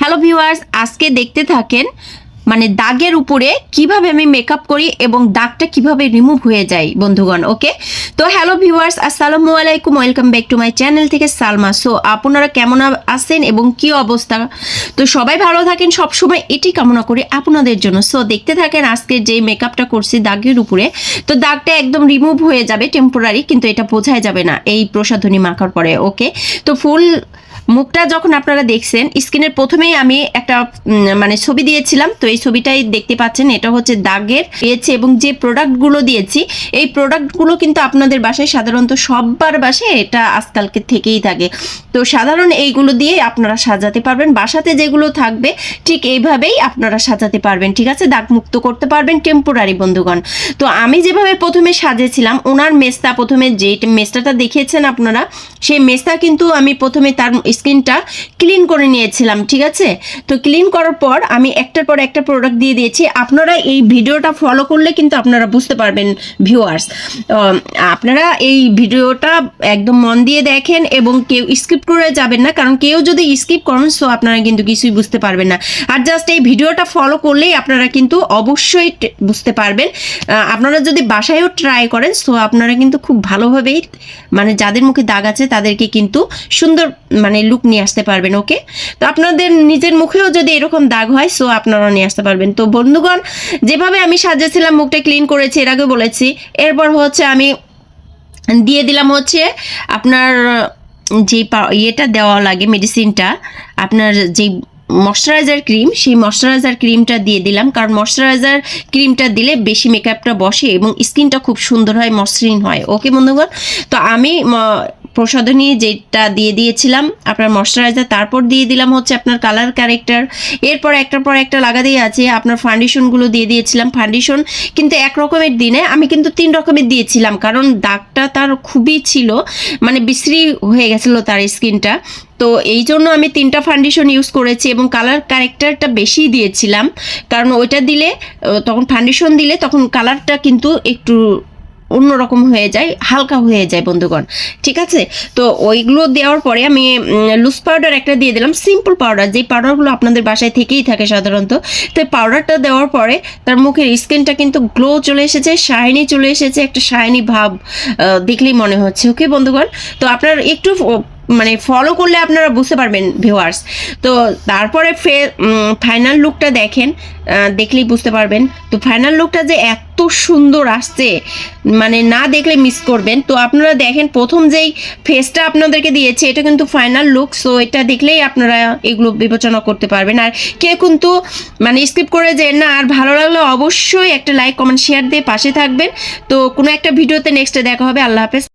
Hello viewers, আজকে দেখতে থাকেন মানে দাগের উপরে কীভাবে আমি মেকআপ করি এবং দাগটা কীভাবে রিমুভ হয়ে যায়, বন্ধুগণ, ওকে? তো হ্যালো ভিউয়ার্স, আসসালামু আলাইকুম, welcome back to my channel থেকে সালমা। সো, আপনারা কেমন আছেন এবং কি অবস্থা? তো সবাই ভালো থাকেন, সবসময় এটি কামনা করি আপনাদের জন্য। সো, দেখতে থাকেন, আজকে যে মেকআপটা করছি দাগের উপরে, তো দাগটা একদম রিমুভ হয়ে যাবে টেম্পোরারি কিন্তু এটা বোঝাই যাবে না এই প্রসাধনী মাখার পরে, ওকে? তো ফুল মুখটা যখন আপনারা দেখছেন, স্ক্রিনের প্রথমেই আমি একটা মানে ছবি দিয়েছিলাম। তো এই ছবিটাই দেখতে পাচ্ছেন, এটা হচ্ছে দাগের দিয়েছে এবং যে প্রোডাক্টগুলো দিয়েছি, এই প্রোডাক্টগুলো কিন্তু আপনাদের বাসায় সাধারণত সববার বাসায় এটা আজকালকে থেকেই থাকে। তো সাধারণ এইগুলো দিয়ে আপনারা সাজাতে পারবেন, বাসাতে যেগুলো থাকবে, ঠিক এইভাবেই আপনারা সাজাতে পারবেন, ঠিক আছে? দাগ মুক্ত করতে পারবেন টেম্পোরারি বন্ধুগণ। তো আমি যেভাবে প্রথমে সাজেছিলাম, ওনার মেস্তা প্রথমে যে মেস্তাটা দেখিয়েছেন আপনারা, সেই মেস্তা কিন্তু আমি প্রথমে তার স্কিনটা ক্লিন করে নিয়েছিলাম, ঠিক আছে? তো ক্লিন করার পর আমি একটার পর একটা প্রোডাক্ট দিয়ে দিয়েছি। আপনারা এই ভিডিওটা ফলো করলে কিন্তু আপনারা বুঝতে পারবেন ভিউয়ার্স আপনারা এই ভিডিওটা একদম মন দিয়ে দেখেন এবং কেউ স্কিপ করে যাবেন না, কারণ কেউ যদি স্কিপ করেন সো আপনারা কিন্তু কিছুই বুঝতে পারবেন না। আর জাস্ট এই ভিডিওটা ফলো করলেই আপনারা কিন্তু অবশ্যই বুঝতে পারবেন। আপনারা যদি বাসায়ও ট্রাই করেন সো আপনারা কিন্তু খুব ভালোভাবেই মানে যাদের মুখে দাগ আছে, তাদেরকে কিন্তু সুন্দর মানে লুক নিয়ে আসতে পারবেন ওকে তো আপনাদের নিজের মুখেও যদি এরকম দাগ হয় সো আপনারা নিয়ে আসতে পারবেন। তো বন্ধুগণ, যেভাবে আমি সাজিয়েছিলাম মুখটা ক্লিন করেছি, এর আগে বলেছি, এরপর হচ্ছে আমি দিয়ে দিলাম হচ্ছে আপনার যে ইয়েটা দেওয়া লাগে মেডিসিনটা আপনার যে ময়শ্চারাইজার ক্রিম সেই ময়শ্চারাইজার ক্রিমটা দিয়ে দিলাম। কারণ ময়শ্চারাইজার ক্রিমটা দিলে বেশি মেকআপটা বসে এবং স্কিনটা খুব সুন্দর হয়, মসৃণ হয় ওকে বন্ধুগণ? তো আমি প্রসাধনী যেটা দিয়ে দিয়েছিলাম, আপনার ময়শ্চারাইজার তারপর দিয়ে দিলাম হচ্ছে আপনার কালার ক্যারেক্টার এরপর একটার পর একটা লাগাতেই আছে, আপনার ফাউন্ডেশনগুলো দিয়ে দিয়েছিলাম ফাউন্ডেশন কিন্তু এক রকমের দিনে আমি কিন্তু তিন রকমের দিয়েছিলাম, কারণ দাগটা তার খুবই ছিল মানে বিশ্রী হয়ে গেছিল তার স্কিনটা, তো এই জন্য আমি তিনটা ফাউন্ডেশন ইউজ করেছি এবং কালার ক্যারেক্টারটা বেশি দিয়েছিলাম, কারণ ওইটা দিলে তখন ফাউন্ডেশন দিলে তখন কালারটা কিন্তু একটু অন্যরকম হয়ে যায়, হালকা হয়ে যায় বন্ধুগণ। ঠিক আছে? তো ওইগুলো দেওয়ার পরে আমি লুজ পাউডার একটা দিয়ে দিলাম সিম্পল পাউডার যে পাউডারগুলো আপনাদের বাসায় থেকেই থাকে সাধারণত। তো পাউডারটা দেওয়ার পরে তার মুখের স্কিনটা কিন্তু গ্লো চলে এসেছে শাইনি চলে এসেছে, একটা শাইনি ভাব দেখলেই মনে হচ্ছে। ওকে বন্ধুগণ? তো আপনার একটু মানে ফলো করলে আপনারা বুঝতে পারবেন ভিউয়ার্স তো তারপরে ফে ফাইনাল লুকটা দেখেন দেখলেই বুঝতে পারবেন। তো ফাইনাল লুকটা যে এত সুন্দর আসছে মানে না দেখলে মিস করবেন। তো আপনারা দেখেন, প্রথম যেই ফেসটা আপনাদেরকে দিয়েছে, এটা কিন্তু ফাইনাল লুক সো এটা দেখলেই আপনারা এগুলো বিবেচনা করতে পারবেন। আর কেউ কিন্তু মানে স্কিপ করে যে না, আর ভালো লাগলে অবশ্যই একটা লাইক কমেন্ট শেয়ার দিয়ে পাশে থাকবেন। তো কোনো একটা ভিডিওতে নেক্সটে দেখা হবে। আল্লাহ হাফেজ।